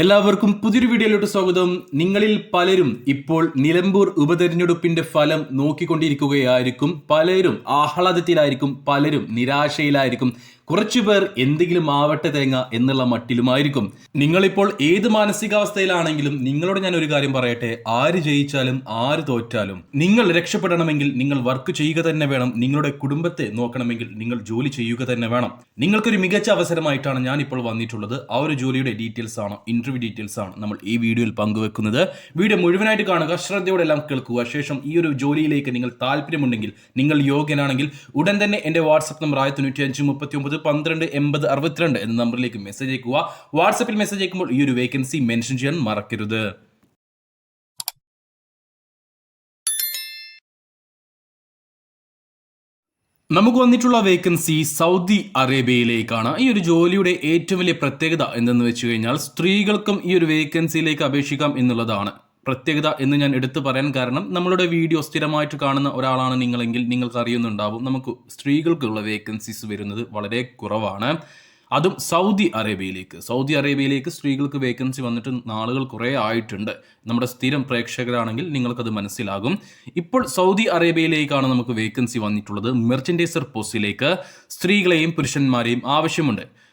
എല്ലാവർക്കും പുതിയൊരു വീഡിയോയിലോട്ട് സ്വാഗതം. നിങ്ങളിൽ പലരും ഇപ്പോൾ നിലമ്പൂർ ഉപതെരഞ്ഞെടുപ്പിന്റെ ഫലം നോക്കിക്കൊണ്ടിരിക്കുകയായിരിക്കും. പലരും ആഹ്ലാദത്തിലായിരിക്കും പലരും നിരാശയിലായിരിക്കും. കുറച്ചുപേർ എന്തെങ്കിലും ആവട്ടെ തേങ്ങ എന്നുള്ള മട്ടിലുമായിരിക്കും. നിങ്ങളിപ്പോൾ ഏത് മാനസികാവസ്ഥയിലാണെങ്കിലും നിങ്ങളോട് ഞാൻ ഒരു കാര്യം പറയട്ടെ. ആര് ജയിച്ചാലും ആര് തോറ്റാലും നിങ്ങൾ രക്ഷപ്പെടണമെങ്കിൽ നിങ്ങൾ വർക്ക് ചെയ്യുക തന്നെ വേണം. നിങ്ങളുടെ കുടുംബത്തെ നോക്കണമെങ്കിൽ നിങ്ങൾ ജോലി ചെയ്യുക തന്നെ വേണം. നിങ്ങൾക്കൊരു മികച്ച അവസരമായിട്ടാണ് ഞാൻ ഇപ്പോൾ വന്നിട്ടുള്ളത്. ആ ഒരു ജോലിയുടെ ഡീറ്റെയിൽസ് ആണ് ഇന്റർവ്യൂ ഡീറ്റെയിൽസ് ആണ് നമ്മൾ ഈ വീഡിയോയിൽ പങ്കുവെക്കുന്നത്. വീഡിയോ മുഴുവനായിട്ട് കാണുക ശ്രദ്ധയോടെ എല്ലാം കേൾക്കുക. ശേഷം ഈ ഒരു ജോലിയിലേക്ക് നിങ്ങൾ താല്പര്യമുണ്ടെങ്കിൽ നിങ്ങൾ യോഗ്യനാണെങ്കിൽ ഉടൻ തന്നെ എന്റെ വാട്സപ്പ് നമ്പർ ആയിരത്തി തൊണ്ണൂറ്റി അഞ്ച് മുപ്പത്തി ഒമ്പത് പന്ത്രണ്ട് എൺപത് അറുപത്തിരണ്ട് എന്ന നമ്പറിലേക്ക് മെസ്സേജ് അയക്കുക. വാട്സപ്പിൽ മെസ്സേജ് അയക്കുമ്പോൾ ഈ ഒരു വേക്കൻസി മെൻഷൻ ചെയ്യാൻ മറക്കരുത്. നമുക്ക് വന്നിട്ടുള്ള വേക്കൻസി സൗദി അറേബ്യയിലേക്കാണ്. ഈ ഒരു ജോലിയുടെ ഏറ്റവും വലിയ പ്രത്യേകത എന്തെന്ന് വെച്ച് കഴിഞ്ഞാൽ സ്ത്രീകൾക്കും ഈ ഒരു വേക്കൻസിയിലേക്ക് അപേക്ഷിക്കാം എന്നുള്ളതാണ്. പ്രത്യേകത എന്ന് ഞാൻ എടുത്തു പറയാൻ കാരണം നമ്മളുടെ വീഡിയോ സ്ഥിരമായിട്ട് കാണുന്ന ഒരാളാണ് നിങ്ങളെങ്കിൽ നിങ്ങൾക്ക് അറിയുന്നുണ്ടാവും നമുക്ക് സ്ത്രീകൾക്കുള്ള വേക്കൻസീസ് വരുന്നത് വളരെ കുറവാണ്. അതും സൗദി അറേബ്യയിലേക്ക്. സൗദി അറേബ്യയിലേക്ക് സ്ത്രീകൾക്ക് വേക്കൻസി വന്നിട്ട് നാളുകൾ കുറേ ആയിട്ടുണ്ട്. നമ്മുടെ സ്ഥിരം പ്രേക്ഷകരാണെങ്കിൽ നിങ്ങൾക്കത് മനസ്സിലാകും. ഇപ്പോൾ സൗദി അറേബ്യയിലേക്കാണ് നമുക്ക് വേക്കൻസി വന്നിട്ടുള്ളത്. മെർച്ചൻഡൈസർ പോസ്റ്റിലേക്ക് സ്ത്രീകളെയും പുരുഷന്മാരെയും ആവശ്യമുണ്ട്.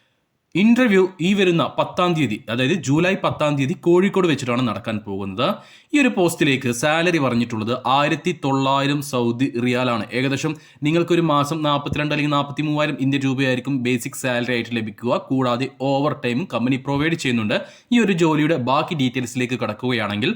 ഇന്റർവ്യൂ ഈ വരുന്ന പത്താം തീയതി അതായത് ജൂലൈ പത്താം തീയതി കോഴിക്കോട് വെച്ചിട്ടാണ് നടക്കാൻ പോകുന്നത്. ഈ ഒരു പോസ്റ്റിലേക്ക് സാലറി പറഞ്ഞിട്ടുള്ളത് ആയിരത്തി തൊള്ളായിരം സൗദി റിയാലാണ്. ഏകദേശം നിങ്ങൾക്കൊരു മാസം നാൽപ്പത്തിരണ്ട് അല്ലെങ്കിൽ നാൽപ്പത്തി മൂവായിരം ഇന്ത്യൻ രൂപയായിരിക്കും ബേസിക് സാലറി ആയിട്ട് ലഭിക്കുക. കൂടാതെ ഓവർ ടൈമും കമ്പനി പ്രൊവൈഡ് ചെയ്യുന്നുണ്ട്. ഈ ഒരു ജോലിയുടെ ബാക്കി ഡീറ്റെയിൽസിലേക്ക് കടക്കുകയാണെങ്കിൽ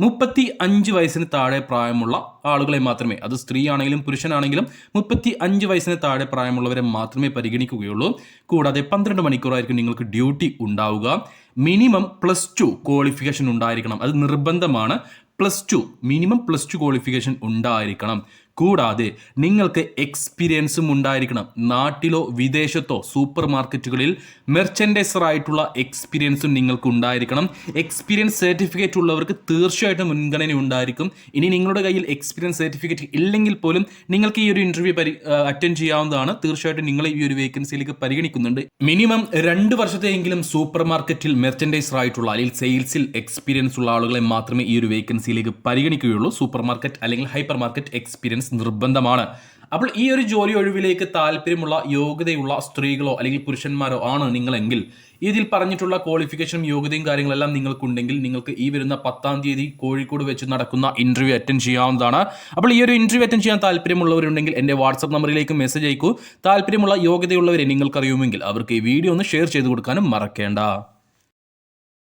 മുപ്പത്തി അഞ്ച് വയസ്സിന് താഴെ പ്രായമുള്ള ആളുകളെ മാത്രമേ അത് സ്ത്രീ ആണെങ്കിലും പുരുഷനാണെങ്കിലും മുപ്പത്തി അഞ്ച് വയസ്സിന് താഴെ പ്രായമുള്ളവരെ മാത്രമേ പരിഗണിക്കുകയുള്ളൂ. കൂടാതെ പന്ത്രണ്ട് മണിക്കൂറായിരിക്കും നിങ്ങൾക്ക് ഡ്യൂട്ടി ഉണ്ടാവുക. മിനിമം പ്ലസ് ടു ക്വാളിഫിക്കേഷൻ ഉണ്ടായിരിക്കണം. അത് നിർബന്ധമാണ്. Plus two minimum plus two qualification ഉണ്ടായിരിക്കണം. കൂടാതെ നിങ്ങൾക്ക് എക്സ്പീരിയൻസും ഉണ്ടായിരിക്കണം. നാട്ടിലോ വിദേശത്തോ സൂപ്പർ മാർക്കറ്റുകളിൽ മെർച്ചൻഡൈസർ ആയിട്ടുള്ള എക്സ്പീരിയൻസും നിങ്ങൾക്ക് ഉണ്ടായിരിക്കണം. എക്സ്പീരിയൻസ് സർട്ടിഫിക്കറ്റ് ഉള്ളവർക്ക് തീർച്ചയായിട്ടും മുൻഗണന ഉണ്ടായിരിക്കും. ഇനി നിങ്ങളുടെ കയ്യിൽ എക്സ്പീരിയൻസ് സർട്ടിഫിക്കറ്റ് ഇല്ലെങ്കിൽ പോലും നിങ്ങൾക്ക് ഈ ഒരു ഇന്റർവ്യൂ പരി അറ്റൻഡ് ചെയ്യാവുന്നതാണ്. തീർച്ചയായിട്ടും നിങ്ങളെ ഈ ഒരു വേക്കൻസിയിലേക്ക് പരിഗണിക്കുന്നുണ്ട്. മിനിമം രണ്ട് വർഷത്തെയെങ്കിലും സൂപ്പർ മാർക്കറ്റിൽ മെർച്ചൻഡൈസർ ആയിട്ടുള്ള അല്ലെങ്കിൽ സെയിൽസിൽ എക്സ്പീരിയൻസ് ഉള്ള ആളുകളെ മാത്രമേ ഈ ഒരു വേക്കൻസിയിലേക്ക് പരിഗണിക്കുകയുള്ളൂ. സൂപ്പർ മാർക്കറ്റ് അല്ലെങ്കിൽ ഹൈപ്പർ മാർക്കറ്റ് നിർബന്ധമാണ്. അപ്പോൾ ഈ ഒരു ജോലി ഒഴിവിലേക്ക് താല്പര്യമുള്ള യോഗ്യതയുള്ള സ്ത്രീകളോ അല്ലെങ്കിൽ പുരുഷന്മാരോ ആണ് നിങ്ങളെങ്കിൽ ഇതിൽ പറഞ്ഞിട്ടുള്ള ക്വാളിഫിക്കേഷനും യോഗ്യതയും കാര്യങ്ങളെല്ലാം നിങ്ങൾക്കുണ്ടെങ്കിൽ നിങ്ങൾക്ക് ഈ വരുന്ന പത്താം തീയതി കോഴിക്കോട് വെച്ച് നടക്കുന്ന ഇന്റർവ്യൂ അറ്റൻഡ് ചെയ്യാവുന്നതാണ്. അപ്പോൾ ഈ ഒരു ഇന്റർവ്യൂ അറ്റൻഡ് ചെയ്യാൻ താല്പര്യമുള്ളവരുണ്ടെങ്കിൽ എന്റെ വാട്സപ്പ് നമ്പറിലേക്ക് മെസ്സേജ് അയക്കൂ. താല്പര്യമുള്ള യോഗ്യതയുള്ളവരെ നിങ്ങൾക്കറിയുമെങ്കിൽ അവർക്ക് ഈ വീഡിയോ ഒന്ന് ഷെയർ ചെയ്ത് കൊടുക്കാനും മറക്കേണ്ട.